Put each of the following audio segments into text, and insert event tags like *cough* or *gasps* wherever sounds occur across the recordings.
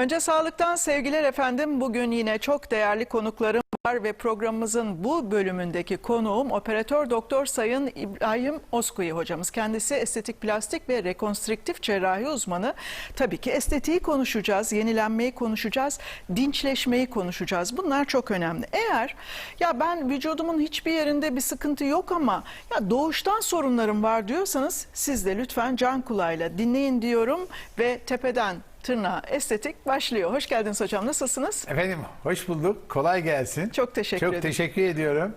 Önce sağlıktan sevgiler efendim. Bugün yine çok değerli konuklarım var ve programımızın bu bölümündeki konuğum operatör doktor Sayın İbrahim Oskuyi hocamız. Kendisi estetik plastik ve rekonstrüktif cerrahi uzmanı. Tabii ki estetiği konuşacağız, yenilenmeyi konuşacağız, dinçleşmeyi konuşacağız. Bunlar çok önemli. Eğer ya ben vücudumun hiçbir yerinde bir sıkıntı yok ama ya doğuştan sorunlarım var diyorsanız siz de lütfen can kulağıyla dinleyin diyorum ve tepeden tırnağa estetik başlıyor. Hoş geldiniz hocam. Nasılsınız? Efendim hoş bulduk. Kolay gelsin. Çok teşekkür Çok ederim. teşekkür ediyorum.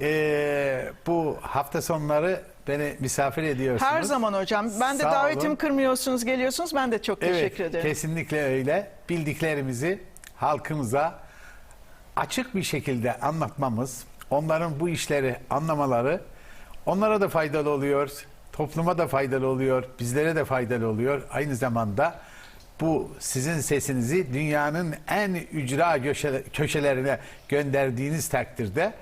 Ee, bu hafta sonları beni misafir ediyorsunuz. Her zaman hocam. Ben de Sağ davetimi olun. kırmıyorsunuz, geliyorsunuz. Ben de çok Evet, teşekkür ederim. kesinlikle öyle. Bildiklerimizi halkımıza açık bir şekilde anlatmamız, onların bu işleri anlamaları onlara da faydalı oluyor, topluma da faydalı oluyor, bizlere de faydalı oluyor. Aynı zamanda bu sizin sesinizi dünyanın en ücra köşe- köşelerine gönderdiğiniz takdirde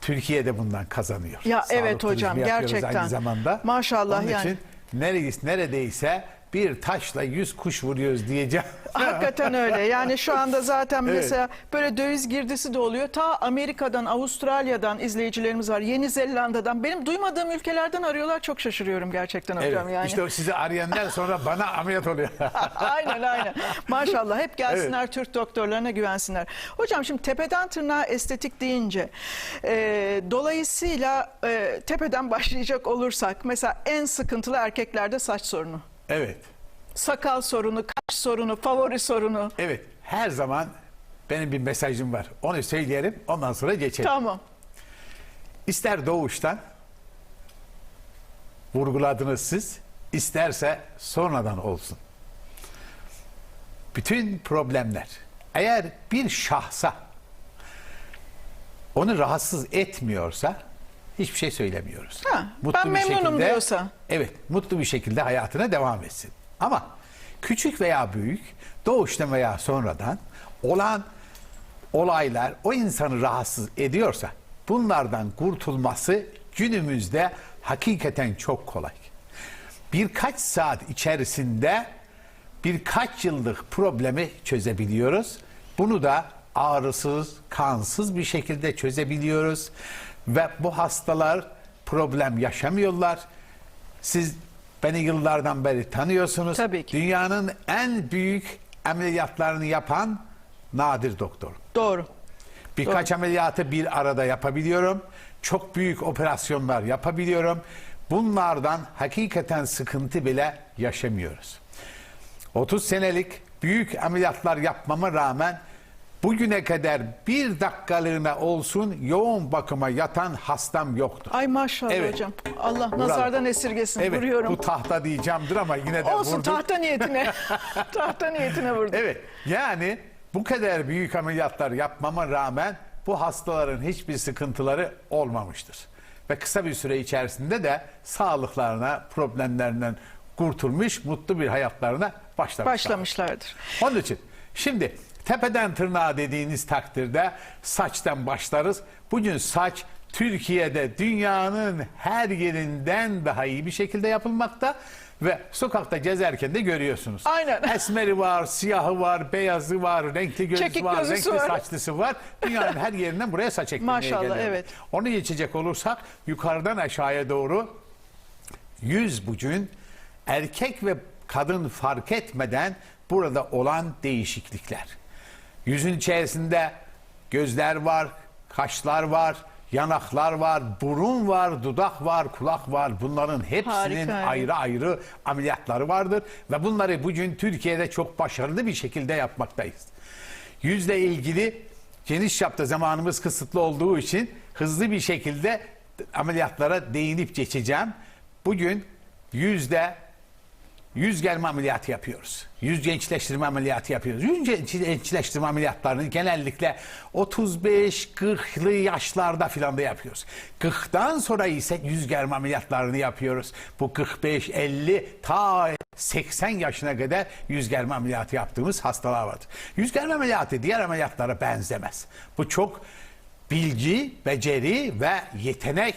Türkiye'de bundan kazanıyor. Ya Sağlık evet hocam, gerçekten. Aynı zamanda. Maşallah Onun yani. için neredeyse, neredeyse bir taşla yüz kuş vuruyoruz diyeceğim. *laughs* Hakikaten öyle. Yani şu anda zaten Evet. mesela böyle döviz girdisi de oluyor. Ta Amerika'dan, Avustralya'dan izleyicilerimiz var. Yeni Zelanda'dan. Benim duymadığım ülkelerden arıyorlar. Çok şaşırıyorum gerçekten hocam Evet, yani. İşte sizi arayanlar sonra *laughs* bana ameliyat oluyor. *laughs* aynen aynen. Maşallah hep gelsinler Türk doktorlarına güvensinler. Hocam şimdi tepeden tırnağa estetik deyince e, dolayısıyla e, tepeden başlayacak olursak mesela en sıkıntılı erkeklerde saç sorunu. Evet, Sakal sorunu, kaş sorunu, favori sorunu. evet. Her zaman benim bir mesajım var. Onu söyleyelim, ondan sonra geçelim. Tamam. İster doğuştan vurguladınız siz, isterse sonradan olsun. Bütün problemler eğer bir şahsa onu rahatsız etmiyorsa hiçbir şey söylemiyoruz. Ha, ben memnunum diyorsa. Evet, mutlu bir şekilde hayatına devam etsin. Ama küçük veya büyük, doğuştan veya sonradan olan olaylar o insanı rahatsız ediyorsa bunlardan kurtulması günümüzde hakikaten çok kolay. Birkaç saat içerisinde birkaç yıllık problemi çözebiliyoruz. Bunu da ağrısız, kansız bir şekilde çözebiliyoruz. Ve bu hastalar problem yaşamıyorlar. Siz beni yıllardan beri tanıyorsunuz. Tabii ki. Dünyanın en büyük ameliyatlarını yapan nadir doktor. Doğru. Birkaç ameliyatı bir arada yapabiliyorum. Çok büyük operasyonlar yapabiliyorum. Bunlardan hakikaten sıkıntı bile yaşamıyoruz. 30 senelik büyük ameliyatlar yapmama rağmen bugüne kadar bir dakikalığına olsun yoğun bakıma yatan hastam yoktu. Ay maşallah Evet. hocam. Allah nazardan esirgesin. Evet Vuruyorum. bu tahta diyeceğimdir ama yine de Olsun vurdum. tahta niyetine. *laughs* tahta niyetine vurdum. Evet yani bu kadar büyük ameliyatlar yapmama rağmen bu hastaların hiçbir sıkıntıları olmamıştır. Ve kısa bir süre içerisinde de sağlıklarına, problemlerinden kurtulmuş, mutlu bir hayatlarına başlamışlar. Başlamışlardır. Onun için şimdi tepeden tırnağa dediğiniz takdirde saçtan başlarız. Bugün saç Türkiye'de dünyanın her yerinden daha iyi bir şekilde yapılmakta ve sokakta gezerken de görüyorsunuz. Aynen. *laughs* Esmeri var, siyahı var, beyazı var, renkli gözü Çekik var, renkli var. saçlısı var. Dünyanın her yerinden buraya saç ektirmeye Maşallah, evet. Onu geçecek olursak yukarıdan aşağıya doğru yüz bugün erkek ve kadın fark etmeden burada olan değişiklikler. Yüzün içerisinde gözler var, kaşlar var, yanaklar var, burun var, dudak var, kulak var. Bunların hepsinin Harika, ayrı ayrı ameliyatları vardır ve bunları bugün Türkiye'de çok başarılı bir şekilde yapmaktayız. Yüzle ilgili geniş çapta zamanımız kısıtlı olduğu için hızlı bir şekilde ameliyatlara değinip geçeceğim. Bugün yüzde yüz gelme ameliyatı yapıyoruz. Yüz gençleştirme ameliyatı yapıyoruz. Yüz genç- gençleştirme ameliyatlarını genellikle 35-40'lı yaşlarda filan da yapıyoruz. 40'tan sonra ise yüz germe ameliyatlarını yapıyoruz. Bu 45-50 ta 80 yaşına kadar yüz germe ameliyatı yaptığımız hastalar vardır. Yüz germe ameliyatı diğer ameliyatlara benzemez. Bu çok bilgi, beceri ve yetenek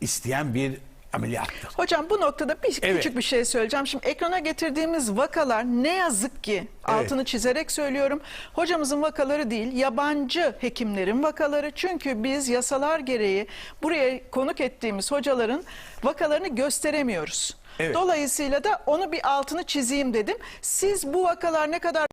isteyen bir ameliyattır. Hocam bu noktada bir Evet. küçük bir şey söyleyeceğim. Şimdi ekrana getirdiğimiz vakalar ne yazık ki altını çizerek söylüyorum. Hocamızın vakaları değil, yabancı hekimlerin vakaları. Çünkü biz yasalar gereği buraya konuk ettiğimiz hocaların vakalarını gösteremiyoruz. Evet. Dolayısıyla da onu bir altını çizeyim dedim. Siz bu vakalar ne kadar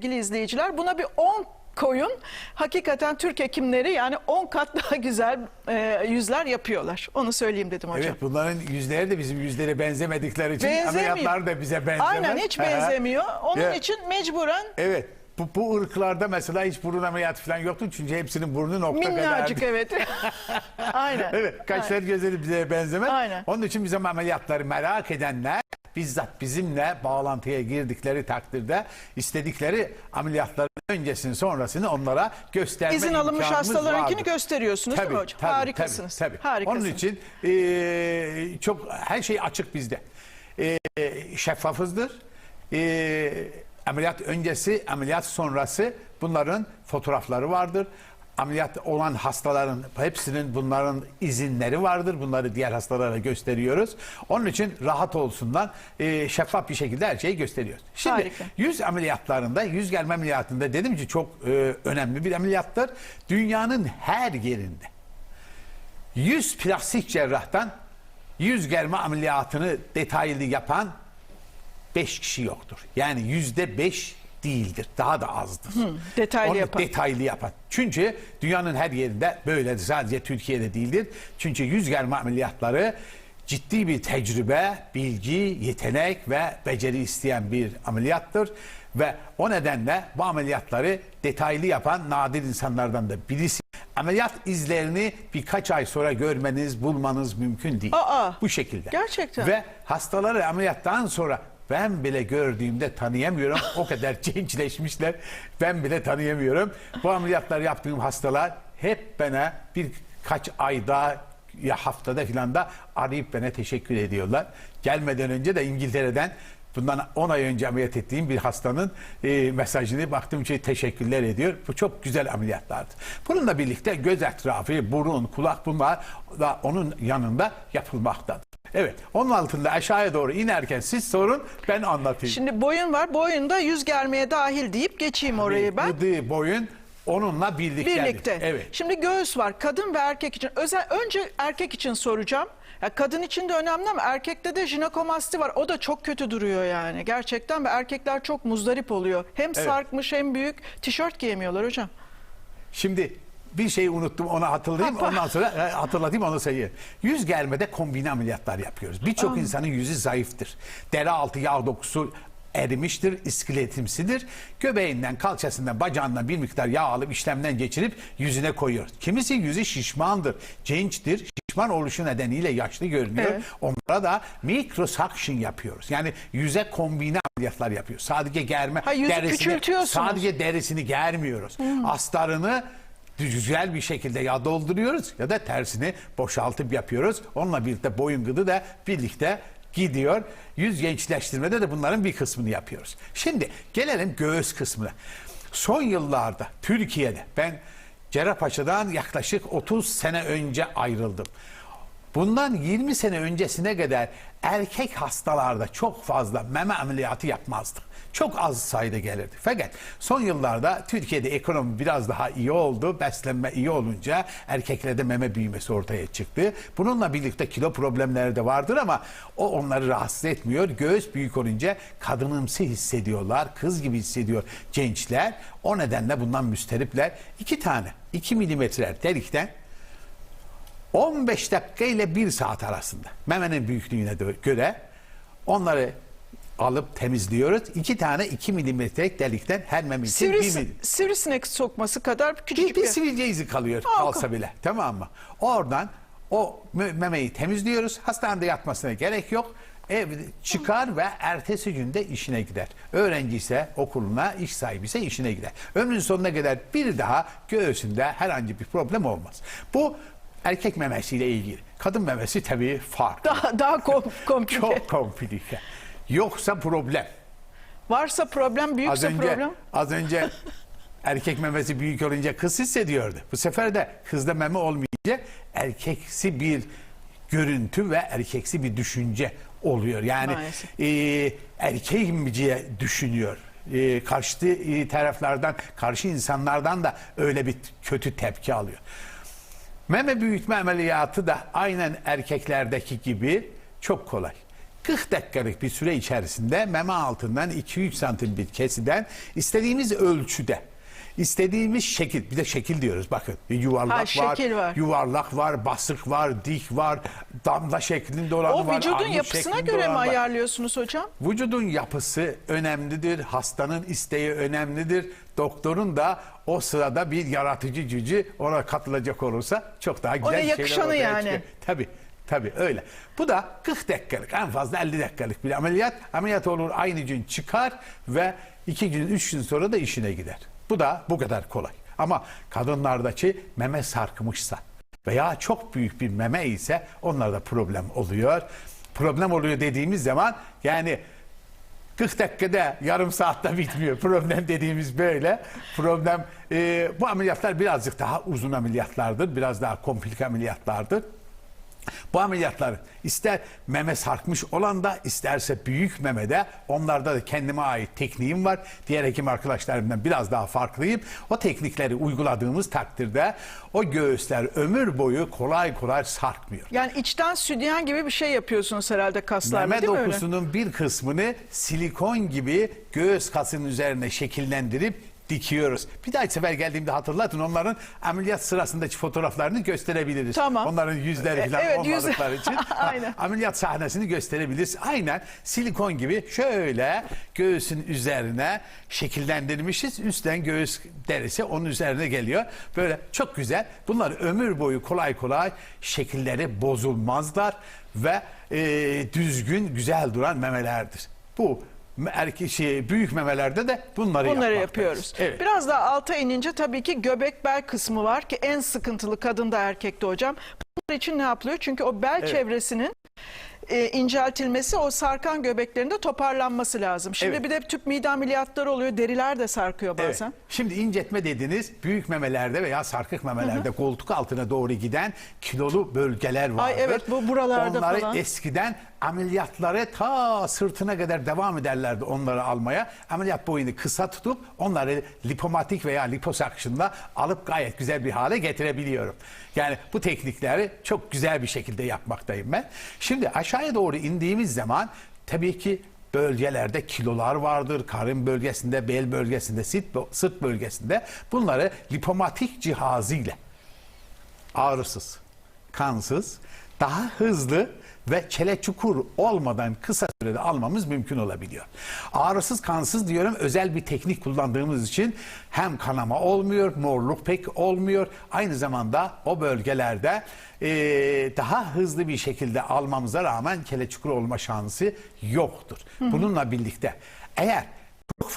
sevgili izleyiciler buna bir 10 koyun. Hakikaten Türk hekimleri yani 10 kat *laughs* daha güzel e, yüzler yapıyorlar. Onu söyleyeyim dedim hocam. Evet bunların yüzleri de bizim yüzlere benzemedikleri için Benzemiyor. ameliyatlar da bize benzemez. Aynen hiç benzemiyor. Onun Evet. için mecburen Evet. Bu, bu ırklarda mesela hiç burun ameliyatı falan yoktu çünkü hepsinin burnu nokta minnacık kadardı. *laughs* evet. *laughs* Aynen. Evet, kaşlar gözleri bize benzemez. Aynen. Onun için bizim ameliyatları merak edenler bizzat bizimle bağlantıya girdikleri takdirde istedikleri ameliyatların öncesini sonrasını onlara gösterme İzin alınmış hastalarınkini vardır. gösteriyorsunuz değil mi hocam? Harikasınız. Tabii, tabii. Harikasınız. Onun için e, çok her şey açık bizde. E, şeffafızdır. E, ameliyat öncesi, ameliyat sonrası bunların fotoğrafları vardır. Ameliyat olan hastaların hepsinin bunların izinleri vardır. Bunları diğer hastalara gösteriyoruz. Onun için rahat olsunlar. E, şeffaf bir şekilde her şeyi gösteriyoruz. Şimdi Harika. yüz ameliyatlarında, yüz germe ameliyatında dedim ki çok e, önemli bir ameliyattır. Dünyanın her yerinde 100 plastik cerrahtan yüz germe ameliyatını detaylı yapan 5 kişi yoktur. Yani yüzde 5 değildir. Daha da azdır. detaylı Onu yapan. Detaylı yapan. Çünkü dünyanın her yerinde böyledir. Sadece Türkiye'de değildir. Çünkü yüz germe ameliyatları ciddi bir tecrübe, bilgi, yetenek ve beceri isteyen bir ameliyattır. Ve o nedenle bu ameliyatları detaylı yapan nadir insanlardan da birisi. Ameliyat izlerini birkaç ay sonra görmeniz, bulmanız mümkün değil. Aa, bu şekilde. gerçekten. Ve hastaları ameliyattan sonra ben bile gördüğümde tanıyamıyorum. O kadar *laughs* gençleşmişler. Ben bile tanıyamıyorum. Bu ameliyatlar yaptığım hastalar hep bana birkaç ayda ya haftada filan da arayıp bana teşekkür ediyorlar. Gelmeden önce de İngiltere'den bundan 10 ay önce ameliyat ettiğim bir hastanın e, mesajını baktım ki teşekkürler ediyor. Bu çok güzel ameliyatlardı. Bununla birlikte göz etrafı, burun, kulak bunlar da onun yanında yapılmaktadır. Evet. Onun altında aşağıya doğru inerken siz sorun ben anlatayım. Şimdi boyun var. Boyunda yüz germeye dahil deyip geçeyim orayı ben. Gıdı boyun onunla birlikte. Birlikte. Evet. Şimdi göğüs var. Kadın ve erkek için. Özel önce erkek için soracağım. Ya kadın için de önemli ama erkekte de jinekomasti var. O da çok kötü duruyor yani. Gerçekten ve erkekler çok muzdarip oluyor. Hem sarkmış hem büyük. Tişört giyemiyorlar hocam. Şimdi bir şeyi unuttum onu hatırlayayım ondan sonra e, hatırlatayım onu sayayım. Yüz germede kombine ameliyatlar yapıyoruz. Birçok insanın yüzü zayıftır. Deri altı yağ dokusu erimiştir, iskeletimsidir. Göbeğinden, kalçasından, bacağından bir miktar yağ alıp işlemden geçirip yüzüne koyuyoruz. Kimisi yüzü şişmandır, gençtir. Şişman oluşu nedeniyle yaşlı görünüyor. Evet. Onlara da microsuction yapıyoruz. Yani yüze kombine ameliyatlar yapıyoruz. Sadece germe Ha, yüzü küçültüyorsunuz. sadece derisini germiyoruz. Astarını güzel bir şekilde ya dolduruyoruz ya da tersini boşaltıp yapıyoruz. Onunla birlikte boyun gıdı da birlikte gidiyor. Yüz gençleştirmede de bunların bir kısmını yapıyoruz. Şimdi gelelim göğüs kısmına. Son yıllarda Türkiye'de ben Cerrahpaşa'dan yaklaşık 30 sene önce ayrıldım. Bundan 20 sene öncesine kadar erkek hastalarda çok fazla meme ameliyatı yapmazdık. Çok az sayıda gelirdi. Fakat son yıllarda Türkiye'de ekonomi biraz daha iyi oldu. Beslenme iyi olunca erkeklerde meme büyümesi ortaya çıktı. Bununla birlikte kilo problemleri de vardır ama o onları rahatsız etmiyor. Göğüs büyük olunca kadınımsı hissediyorlar. Kız gibi hissediyor gençler. O nedenle bundan müsteripler. İki tane 2 milimetreler delikten 15 dakika ile 1 saat arasında memenin büyüklüğüne göre onları alıp temizliyoruz. İki tane 2 milimetrelik delikten her meme için bir, Sivris, mil- sivrisinek sokması kadar küçücük bir, bir... bir sivilce izi kalıyor Aa, kalsa bile tamam mı? Oradan o memeyi temizliyoruz. Hastanede yatmasına gerek yok. Ev çıkar ve ertesi günde işine gider. Öğrenci ise okuluna, iş sahibi ise işine gider. Ömrünün sonuna kadar bir daha göğsünde herhangi bir problem olmaz. Bu erkek memesiyle ilgili. Kadın memesi tabii farklı. Daha, daha kom, *laughs* komplike. Çok komplike. Yoksa problem. Varsa problem, Az büyükse önce problem. az önce *laughs* erkek memesi büyük olunca kız hissediyordu. Bu sefer de kızda meme olmayınca erkeksi bir görüntü ve erkeksi bir düşünce oluyor. Yani Maalesef. e, erkeğimciye düşünüyor. E, karşı e, taraflardan, karşı insanlardan da öyle bir kötü tepki alıyor. Meme büyütme ameliyatı da aynen erkeklerdeki gibi çok kolay. 40 dakikalık bir süre içerisinde meme altından 2-3 santim bir kesiden istediğimiz ölçüde istediğimiz şekil bir de şekil diyoruz bakın yuvarlak Ha, var, var. yuvarlak var basık var dik var damla şeklinde olanı O var vücudun armut yapısına göre mi var. ayarlıyorsunuz hocam? Vücudun yapısı önemlidir, hastanın isteği önemlidir. Doktorun da o sırada bir yaratıcı gücü ona katılacak olursa çok daha güzel şeyler yakışanı ortaya yani. çıkıyor. Tabii. Tabii öyle. Bu da 40 dakikalık en fazla 50 dakikalık bir ameliyat. Ameliyat olur aynı gün çıkar ve 2 gün 3 gün sonra da işine gider. Bu da bu kadar kolay. Ama kadınlardaki meme sarkmışsa veya çok büyük bir meme ise onlarda problem oluyor. Problem oluyor dediğimiz zaman yani 40 dakikada yarım saatte bitmiyor. Problem dediğimiz böyle. Problem e, bu ameliyatlar birazcık daha uzun ameliyatlardır. Biraz daha komplike ameliyatlardır. Bu ameliyatlar ister meme sarkmış olan da isterse büyük memede onlarda da kendime ait tekniğim var. Diğer hekim arkadaşlarımdan biraz daha farklıyım. O teknikleri uyguladığımız takdirde o göğüsler ömür boyu kolay kolay sarkmıyor. Yani içten sütyen gibi bir şey yapıyorsunuz herhalde kaslarla Meme değil mi öyle? dokusunun bir kısmını silikon gibi göğüs kasının üzerine şekillendirip dikiyoruz. Bir daha sefer geldiğimde hatırlatın onların ameliyat sırasındaki fotoğraflarını gösterebiliriz. Tamam. Onların yüzleri E, falan evet, yüz- olmadıkları için *laughs* ha, Aynen. ameliyat sahnesini gösterebiliriz. Aynen silikon gibi şöyle göğsün üzerine şekillendirmişiz. Üstten göğüs derisi onun üzerine geliyor. Böyle çok güzel. Bunlar ömür boyu kolay kolay şekilleri bozulmazlar ve e, düzgün güzel duran memelerdir. Bu erkek şey, büyük memelerde de bunları, Bunları yapıyoruz. Evet. Biraz daha alta inince tabii ki göbek bel kısmı var ki en sıkıntılı kadında erkekte hocam. Bunlar için ne yapılıyor? Çünkü o bel çevresinin e, inceltilmesi o sarkan göbeklerinde toparlanması lazım. Şimdi Evet. bir de tüp mide ameliyatları oluyor. Deriler de sarkıyor Evet. bazen. Şimdi incetme dediniz büyük memelerde veya sarkık memelerde koltuk altına doğru giden kilolu bölgeler vardır. Ay evet, bu buralarda Onları falan. eskiden ameliyatları ta sırtına kadar devam ederlerdi onları almaya. Ameliyat boyunu kısa tutup onları lipomatik veya liposakşınla alıp gayet güzel bir hale getirebiliyorum. Yani bu teknikleri çok güzel bir şekilde yapmaktayım ben. Şimdi aşağıya doğru indiğimiz zaman tabii ki bölgelerde kilolar vardır. Karın bölgesinde, bel bölgesinde, sırt, bölgesinde bunları lipomatik cihazıyla ağrısız, kansız, daha hızlı ve çele çukur olmadan kısa sürede almamız mümkün olabiliyor. Ağrısız kansız diyorum özel bir teknik kullandığımız için hem kanama olmuyor, morluk pek olmuyor. Aynı zamanda o bölgelerde eee, daha hızlı bir şekilde almamıza rağmen kele çukur olma şansı yoktur. Bununla birlikte eğer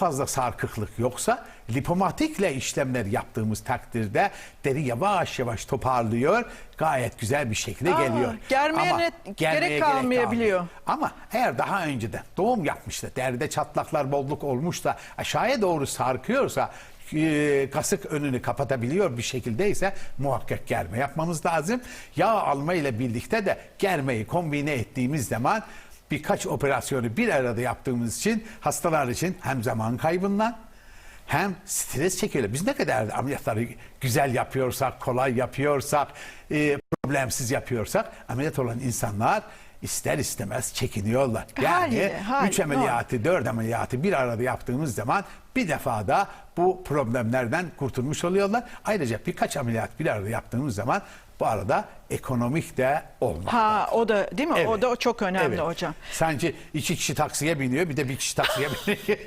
fazla sarkıklık yoksa lipomatikle işlemler yaptığımız takdirde deri yavaş yavaş toparlıyor. Gayet güzel bir şekilde Aa, geliyor. germeye ne- germeye gerek kalmayabiliyor. kalmıyor. Ama eğer daha önceden doğum yapmış da deride çatlaklar bolluk olmuş da aşağıya doğru sarkıyorsa e, kasık önünü kapatabiliyor bir şekildeyse muhakkak germe yapmamız lazım. Yağ alma ile birlikte de germeyi kombine ettiğimiz zaman birkaç operasyonu bir arada yaptığımız için hastalar için hem zaman kaybından hem stres çekiyorlar. Biz ne kadar ameliyatları güzel yapıyorsak, kolay yapıyorsak, e, problemsiz yapıyorsak ameliyat olan insanlar ister istemez çekiniyorlar. Yani Haliyle, haliyle, üç ameliyatı, dört ameliyatı bir arada yaptığımız zaman bir defa da bu problemlerden kurtulmuş oluyorlar. Ayrıca birkaç ameliyat bir arada yaptığımız zaman bu arada ekonomik de olmak. Ha o da değil mi? O Evet. da o çok önemli Evet. hocam. Sanki iki kişi taksiye biniyor bir de bir kişi taksiye *laughs* biniyor.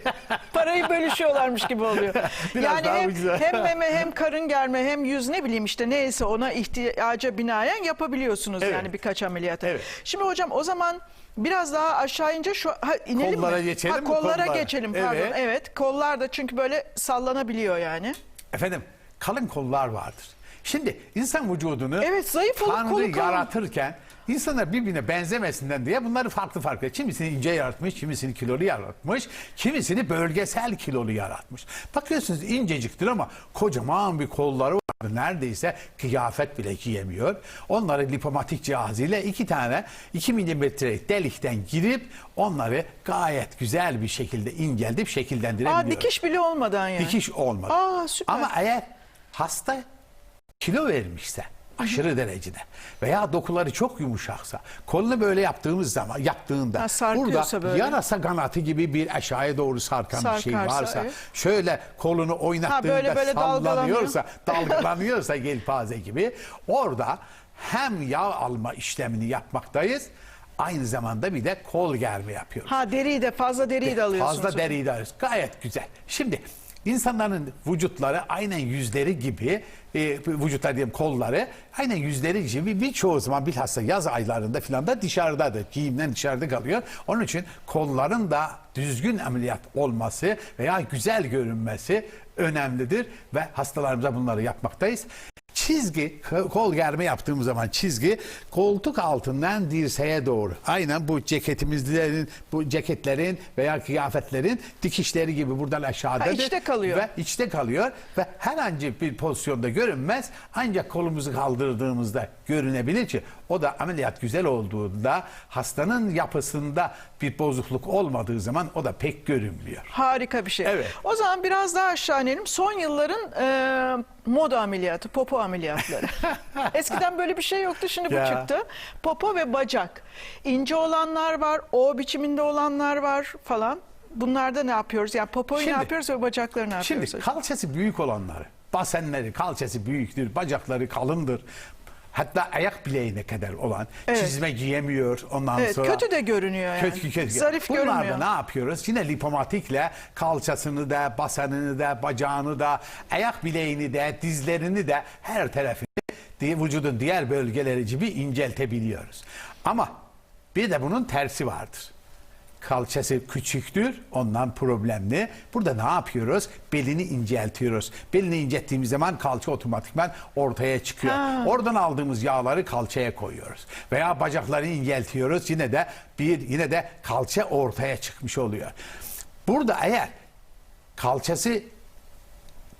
Parayı bölüşüyorlarmış gibi oluyor. *laughs* Biraz yani daha hem, güzel. hem *laughs* meme hem karın germe hem yüz ne bileyim işte neyse ona ihtiyaca binaen yapabiliyorsunuz Evet. yani birkaç ameliyatı. Evet. Şimdi hocam o zaman biraz daha aşağı ince şu ha, inelim Kollara mi? geçelim ha, mi? kollara Kollara. geçelim pardon. Evet. Evet. kollar da çünkü böyle sallanabiliyor yani. Efendim kalın kollar vardır. Şimdi insan vücudunu Evet, zayıf olup Tanrı kolu kalın. yaratırken insanlar birbirine benzemesinden diye bunları farklı farklı. Kimisini ince yaratmış, kimisini kilolu yaratmış, kimisini bölgesel kilolu yaratmış. Bakıyorsunuz inceciktir ama kocaman bir kolları farklı. Neredeyse kıyafet bile giyemiyor. Onları lipomatik cihazıyla iki tane 2 milimetrelik delikten girip onları gayet güzel bir şekilde inceltip şekillendirebiliyor. Aa, dikiş bile olmadan yani. Dikiş olmadı. Aa, süper. Ama eğer hasta kilo vermişse aşırı derecede veya dokuları çok yumuşaksa kolunu böyle yaptığımız zaman yaptığında Ha, burada böyle. yarasa kanatı gibi bir aşağıya doğru sarkan bir şey Sarkarsa, varsa evet. şöyle kolunu oynattığında böyle böyle sallanıyorsa *laughs* dalgalanıyorsa gelpaze gibi orada hem yağ alma işlemini yapmaktayız aynı zamanda bir de kol germe yapıyoruz. Ha deriyi de fazla deriyi de alıyorsunuz. Fazla deriyi de alıyoruz. Gayet güzel. Şimdi insanların vücutları aynen yüzleri gibi e, vücutlar diyeyim kolları aynen yüzleri gibi birçoğu zaman bilhassa yaz aylarında filan da dışarıdadır. Giyimden dışarıda kalıyor. Onun için kolların da düzgün ameliyat olması veya güzel görünmesi önemlidir ve hastalarımıza bunları yapmaktayız. Çizgi, kol germe yaptığımız zaman çizgi koltuk altından dirseğe doğru. Aynen bu ceketimizlerin, bu ceketlerin veya kıyafetlerin dikişleri gibi buradan aşağıdadır. Ha, içte kalıyor. Ve içte kalıyor ve herhangi bir pozisyonda görünmez. Ancak kolumuzu kaldırdığımızda görünebilir ki o da ameliyat güzel olduğunda hastanın yapısında bir bozukluk olmadığı zaman o da pek görünmüyor. Harika bir şey. Evet. O zaman biraz daha aşağı inelim. Son yılların e, moda ameliyatı, popo ameliyatları. *laughs* Eskiden böyle bir şey yoktu, şimdi bu Ya. çıktı. Popo ve bacak. İnce olanlar var, O biçiminde olanlar var falan. Bunlarda ne yapıyoruz? Yani popoyu Şimdi- ne yapıyoruz ve bacakları ne yapıyoruz? Şimdi kalçası büyük olanları, basenleri, kalçası büyüktür, bacakları kalındır. Hatta ayak bileğine kadar olan Evet. çizme giyemiyor ondan evet, sonra. kötü de görünüyor yani. Kötü, kötü. Zarif Bunlarda görünmüyor. ne yapıyoruz? Yine lipomatikle kalçasını da, basenini de, bacağını da, ayak bileğini de, dizlerini de her tarafını vücudun diğer bölgeleri gibi inceltebiliyoruz. Ama bir de bunun tersi vardır. Kalçası küçüktür, ondan problemli. Burada ne yapıyoruz? Belini inceltiyoruz. Belini incelttiğimiz zaman kalça otomatikman ortaya çıkıyor. Ha. Oradan aldığımız yağları kalçaya koyuyoruz. Veya bacakları inceltiyoruz. Yine de bir yine de kalça ortaya çıkmış oluyor. Burada eğer kalçası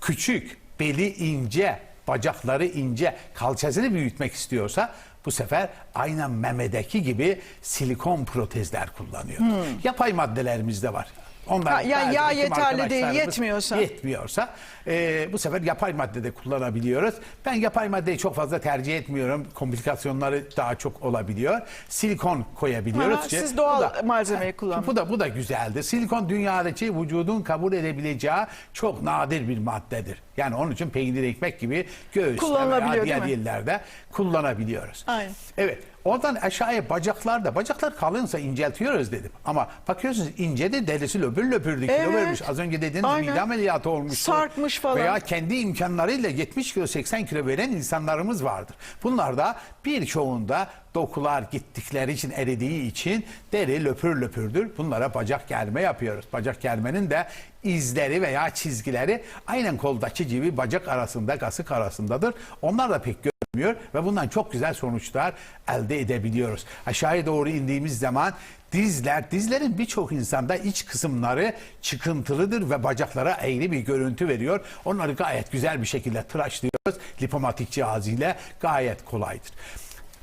küçük, beli ince, bacakları ince, kalçasını büyütmek istiyorsa bu sefer aynen memedeki gibi silikon protezler kullanıyor. Yapay maddelerimiz de var. Hmm. Ha, yani yağ yeterli değil, yetmiyorsa. yetmiyorsa e, bu sefer yapay madde de kullanabiliyoruz. Ben yapay maddeyi çok fazla tercih etmiyorum. Komplikasyonları daha çok olabiliyor. Silikon koyabiliyoruz. Aha, ki siz doğal da- malzemeyi *laughs* kullanın. Bu da bu da güzeldir. Silikon dünyadaki vücudun kabul edebileceği çok nadir bir maddedir. Yani onun için peynir ekmek gibi göğüste Kullanılabiliyor, veya diğer yerlerde kullanabiliyoruz. Aynen. Evet. Oradan aşağıya bacaklarda, bacaklar kalınsa inceltiyoruz dedim. Ama bakıyorsunuz ince de derisi löpür löpürdü, kilo Evet. vermiş. Az önce dediğiniz Aynen. mide ameliyatı olmuş. Sarkmış falan. Veya kendi imkanlarıyla 70 kilo 80 kilo veren insanlarımız vardır. Bunlar da birçoğunda dokular gittikleri için eridiği için deri löpür löpürdür. Bunlara bacak germe yapıyoruz. Bacak germenin de izleri veya çizgileri aynen koldaki gibi bacak arasında kasık arasındadır. Onlar da pek görmüyor ve bundan çok güzel sonuçlar elde edebiliyoruz. Aşağıya doğru indiğimiz zaman dizler, dizlerin birçok insanda iç kısımları çıkıntılıdır ve bacaklara eğri bir görüntü veriyor. Onları gayet güzel bir şekilde tıraşlıyoruz. Lipomatik cihazıyla gayet kolaydır.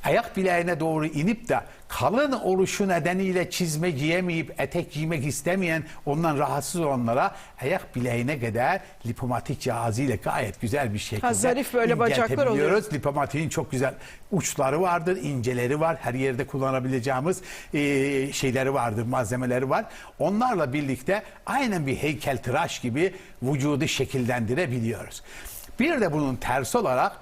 Ayak bileğine doğru inip de kalın oluşu nedeniyle çizme giyemeyip etek giymek istemeyen ondan rahatsız olanlara ayak bileğine kadar lipomatik cihazıyla gayet güzel bir şekilde Ha, zarif böyle bacaklar oluyor. Lipomatiğin çok güzel uçları vardır, inceleri var. Her yerde kullanabileceğimiz e, şeyleri vardır, malzemeleri var. Onlarla birlikte aynen bir heykeltıraş gibi vücudu şekillendirebiliyoruz. Bir de bunun tersi olarak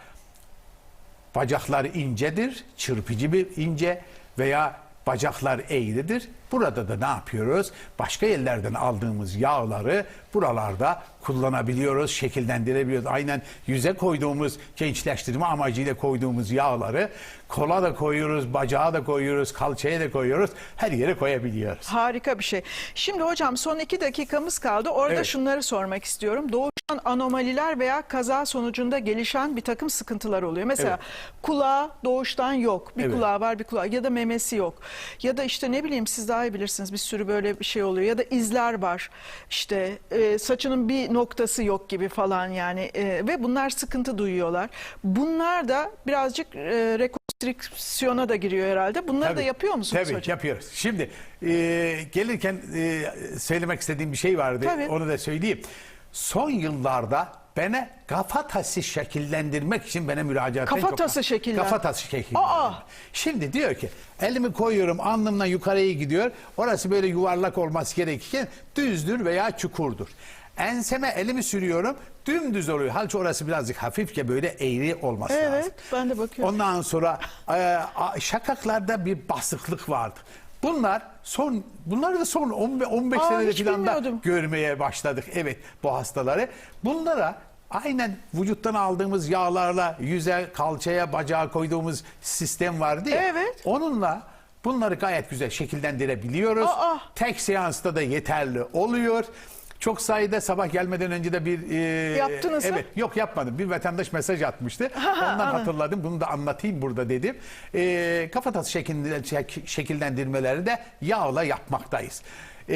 bacaklar incedir, çırpıcı bir ince veya bacaklar eğridir. Burada da ne yapıyoruz? Başka yerlerden aldığımız yağları buralarda kullanabiliyoruz, şekillendirebiliyoruz. Aynen yüze koyduğumuz, gençleştirme amacıyla koyduğumuz yağları kola da koyuyoruz, bacağa da koyuyoruz, kalçaya da koyuyoruz. Her yere koyabiliyoruz. Harika bir şey. Şimdi hocam son iki dakikamız kaldı. Orada Evet. şunları sormak istiyorum. Doğuştan anomaliler veya kaza sonucunda gelişen bir takım sıkıntılar oluyor. Mesela kulağı doğuştan yok. Bir Evet. kulağı var bir kulağı ya da memesi yok. Ya da işte ne bileyim siz daha daha iyi bilirsiniz bir sürü böyle bir şey oluyor ya da izler var işte e, saçının bir noktası yok gibi falan yani e, ve bunlar sıkıntı duyuyorlar. Bunlar da birazcık e, rekonstrüksiyona da giriyor herhalde. Bunları da Tabii, yapıyor musunuz Tabii hocam? yapıyoruz. Şimdi e, gelirken e, söylemek istediğim bir şey vardı. Tabii. Onu da söyleyeyim. Son yıllarda bana kafatası şekillendirmek için bana müracaat eden çok- Kafatası şekillen- Kafatası şekillen. Aa! Şimdi diyor ki elimi koyuyorum alnımdan yukarıya gidiyor. Orası böyle yuvarlak olması gerekirken düzdür veya çukurdur. Enseme elimi sürüyorum dümdüz oluyor. Halbuki orası birazcık hafifçe böyle eğri olması lazım. Evet ben de bakıyorum. Ondan sonra e, a- şakaklarda bir basıklık vardı. Bunlar son bunları da son 15, 15 Aa, senede falan da görmeye başladık. Evet bu hastaları. Bunlara aynen vücuttan aldığımız yağlarla yüze, kalçaya, bacağa koyduğumuz sistem vardı ya. Evet. Onunla bunları gayet güzel şekillendirebiliyoruz. Aa! Tek seansta da yeterli oluyor. Çok sayıda sabah gelmeden önce de bir... e, Yaptınız mı? Evet yok yapmadım. Bir vatandaş mesaj atmıştı. Ondan hatırladım. Bunu da anlatayım burada dedim. E, kafatası şekil- şek- şekillendirmeleri de yağla yapmaktayız. E,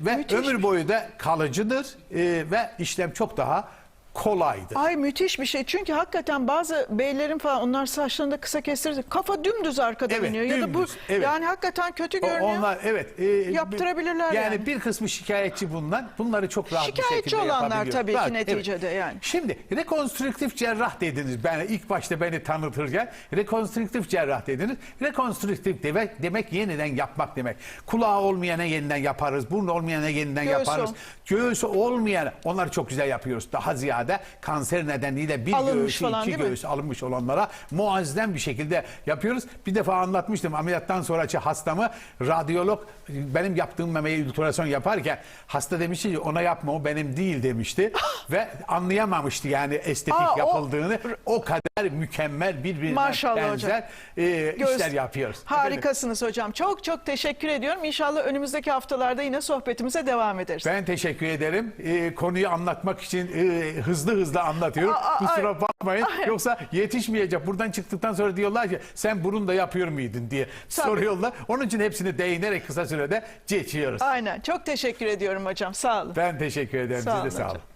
ve Müthiş ömür boyu da kalıcıdır e, ve işlem çok daha kolaydır. Ay müthiş bir şey. Çünkü hakikaten bazı beylerin falan onlar saçlarını da kısa kestirirse kafa dümdüz arkada Evet, iniyor. Ya da bu dümdüz, evet. yani hakikaten kötü görünüyor. Onlar evet. e, Yaptırabilirler yani. yani. bir kısmı şikayetçi bundan. Bunları çok rahat bir Şikayetçi şekilde olanlar yapabiliyor. tabii ki Rahat, neticede yani. Şimdi rekonstrüktif cerrah dediniz. Ben ilk başta beni tanıtırken rekonstrüktif cerrah dediniz. Rekonstrüktif demek, demek yeniden yapmak demek. Kulağı olmayana yeniden yaparız. Burnu olmayana yeniden Göğsü yaparız. Göğsü olmayana onları çok güzel yapıyoruz. Daha ziyade kanser nedeniyle bir Alınmış göğsü, falan iki göğüs alınmış olanlara muazzem bir şekilde yapıyoruz. Bir defa anlatmıştım ameliyattan sonraki hastamı radyolog benim yaptığım memeyi ultrason yaparken hasta demişti ki ona yapma o benim değil demişti *gasps* ve anlayamamıştı yani estetik Aa, o- yapıldığını. O, kadar mükemmel birbirine Maşallah benzer hocam. e, Göz- işler yapıyoruz. Efendim, Harikasınız hocam. Çok çok teşekkür ediyorum. İnşallah önümüzdeki haftalarda yine sohbetimize devam ederiz. ben teşekkür ederim. E, konuyu anlatmak için e, hızlı hızlı anlatıyorum. Aa, aa, Kusura bakmayın. Yoksa yetişmeyecek. Buradan çıktıktan sonra diyorlar ki sen bunun da yapıyor muydun diye Tabii. soruyorlar. Onun için hepsini değinerek kısa sürede geçiyoruz. Aynen. Çok teşekkür ediyorum hocam. Sağ olun. Ben teşekkür ederim. Sağ Siz de olun sağ olun. hocam.